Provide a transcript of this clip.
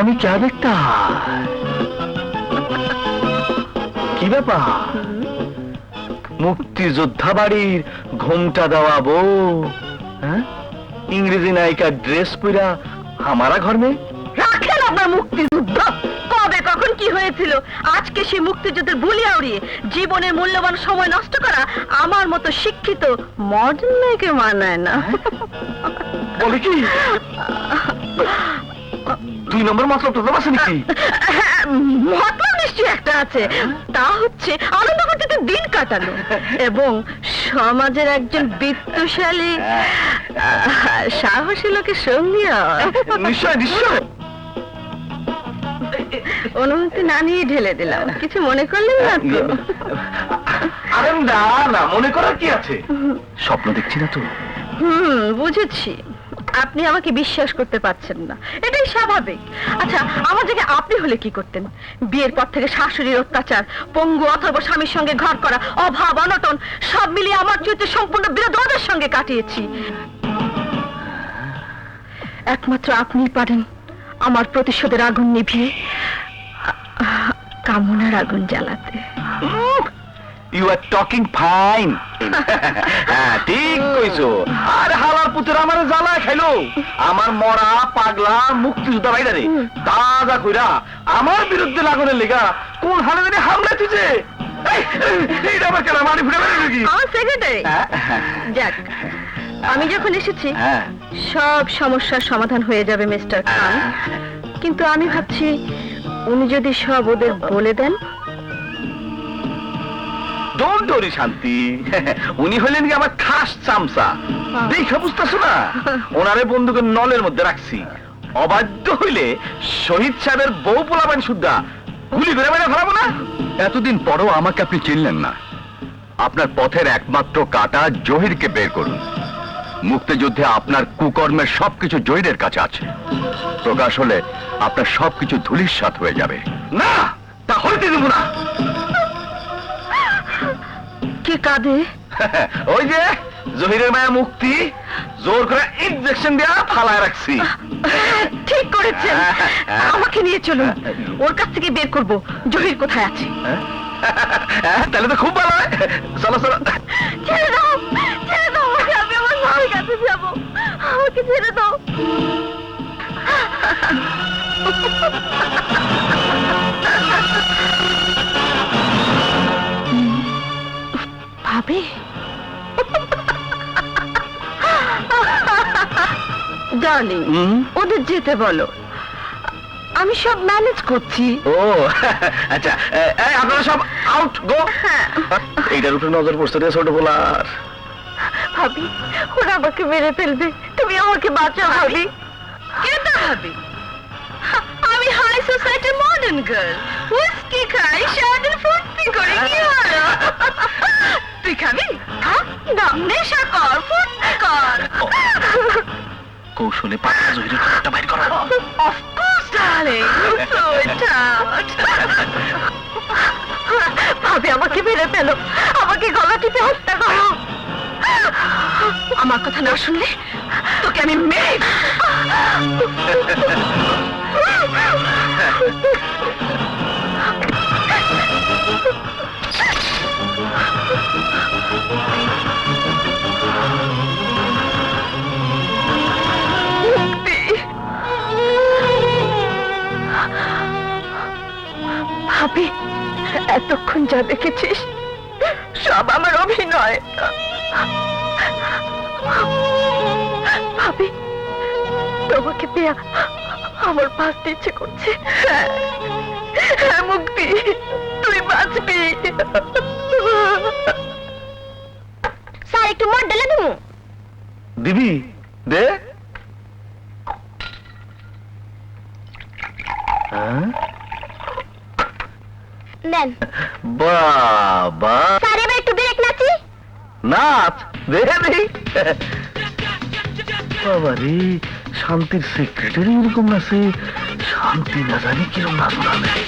আমি কে দেখতা কি ব্যাপার? মুক্তিযোদ্ধা বাড়ির ঘোমটা দেওয়া বউ হ্যাঁ? ইংরেজি নায়িকা ড্রেস পরা আমারা ঘর রাখেন আপনার মুক্তিযুদ্ধ। কবে কখন কি হয়েছিল? আজকে সেই মুক্তিযুদ্ধের ভুলিয়া উড়িয়ে জীবনের মূল্যবান সময় নষ্ট করা আমার মতো শিক্ষিত মডার্ন মেয়েকে মানায় না। বলে কি? দুই নম্বর মতলব তো আছে নাকি? হ্যাঁ, মতলব নিশ্চয়ই একটা আছে। তা হচ্ছে আনন্দ করতে দিন কাটানো এবং সমাজের একজন বিত্তশালী সাহসী লোকের সঙ্গী নিশ্চয় নিশ্চয় অনুমতি না নিয়ে ঢেলে দিলাম। কিছু মনে করলেন না তো? আরে না না মনে করার কি আছে? স্বপ্ন দেখছি না তো? হুম বুঝেছি। আপনি আমাকে বিশ্বাস করতে পারছেন না। এটাই স্বাভাবিক। আচ্ছা আমার জায়গায় আপনি হলে কি করতেন? বিয়ের পর থেকে শাশুড়ির অত্যাচার, পঙ্গু অথবা স্বামীর সঙ্গে ঘর করা, অভাব, অনটন, সব মিলিয়ে আমার চরিত্র সম্পূর্ণ বিরোধের সঙ্গে কাটিয়েছি। একমাত্র আপনিই পারেন আমার প্রতিশোধের আগুন নিভিয়ে, কামনার আগুন জ্বালাতে। ইউ আর টকিং ফাইন হ্যাঁ ঠিক কইছো। আর পুতের আমার জ্বালা খাইলো। আমার মরা পাগলা মুক্তিযোদ্ধা ভাইরা রে দাদা কইরা আমার বিরুদ্ধে লাগানোর লেগা কোন হালে জানি হামলা তুইছে এইটা আবার কেন? মারি ফুটে বেরোলো কি আমার সেক্রেটারি যাক আমি যখন এসেছি হ্যাঁ। সব সমস্যার সমাধান হয়ে যাবে মিস্টার খান। কিন্তু আমি ভাবছি উনি যদি সব ওদের বলে দেন ডরি শান্তি। উনি হলেন কি আমার খাস চামচা। দেখে বুঝতেছো না? ওনারে বন্দুকের নলের মধ্যে রাখছি। অবাধ্য হইলে শহীদ সাহেবের বউ পোলাবেন শুদ্ধা গুলি করে মেরে ফেলাবো না? এতদিন পরও আমাকে আপনি চিনলেন না। আপনার পথের একমাত্র কাটা জহিরকে বের করুন। মুক্তিযুদ্ধে আপনার কুকর্মের সবকিছু জহিরের কাছে আছে। প্রকাশ হলে আপনার সবকিছু ধুলিস্বাত হয়ে যাবে। না তা হইতে দেবো না। কে কাঁদে? ওই যে জহিরের মায়া মুক্তি জোর করে ইনজেকশন দেয়া ফালায় রাখছি। ঠিক করেছেন। আমাকে নিয়ে চলুন। ওর কাছ থেকে বের করব। জহির কোথায় আছে? হ্যাঁ, তাহলে তো খুব ভালো হয়। চলো চলো। ছেড়ে দাও ছেড়ে দাও আমি আমার মায়ের কাছে যাব। আমাকে ছেড়ে দাও। ভাবি ডার্লিং? ওদের যেতে বলো। আমি সব ম্যানেজ করছি। ও আচ্ছা এই আপনারা সব আউট গো হ্যাঁ। এইটার উপরে নজর পড়ছে রে ছোট বলার ভাবি ওরা আমাকে মেরে ফেলবে। তুমি আমাকে বাঁচাও ভাবি। কেটা ভাবি? আমি high society modern girl whisky খাই শার্টের ফুর্তি কৌশলে পাতা জহিরের খবরটা বাইর করো Of course, darling. You throw it out. ভাবি আমাকে মেরে ফেলো আমাকে গলা টিপে হত্যা করো আমার কথা না শুনলে তোকে আমি মেরে এতক্ষণ যা দেখেছিস সব আমার অভিনয়। ভাবি তোমাকে পেয়া আমার বাঁচতে ইচ্ছে করছে। হ্যাঁ, মুক্তি তুই বাঁচবি। স্যার একটু মট ডেলে দেবো দিবি দে হ্যাঁ? নেন। বাবা। স্যার এবার একটু ব্রেক নাচি। নাচ দেখি বাবা রে শান্তির সেক্রেটারি এরকম নাচে। শান্তি না জানি কীরকম নাচ নাচে